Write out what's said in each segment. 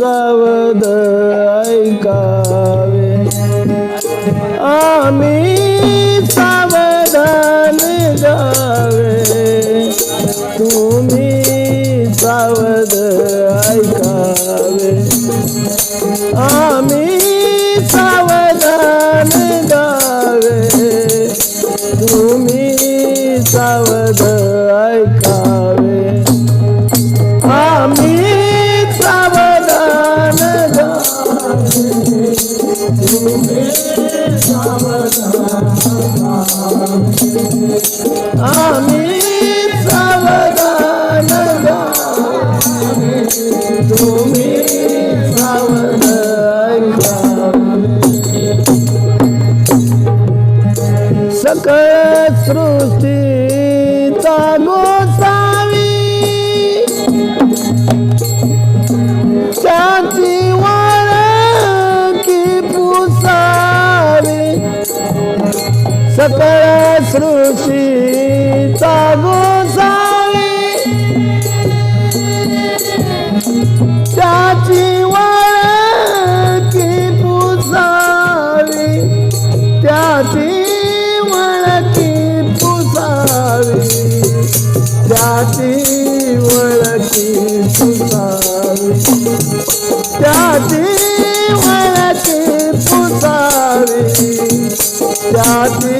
sava. আমি सृष्टीचा गोसावी. त्याची वळखी पुसावी. त्याची वळखी पुसावी. त्याची वळखी पुसावी. त्याची वळखी पुसावी. त्याची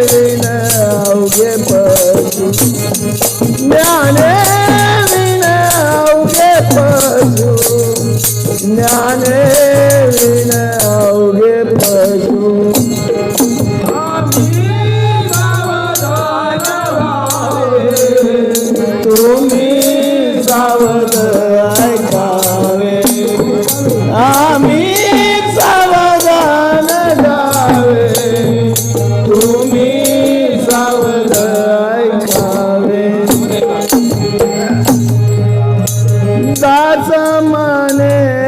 ಜ್ಞಾನೇವಿನವು ಪಶು ಜ್ಞಾನೇವಿನವು ಪಶು ಜ್ಞಾನ ताचा माने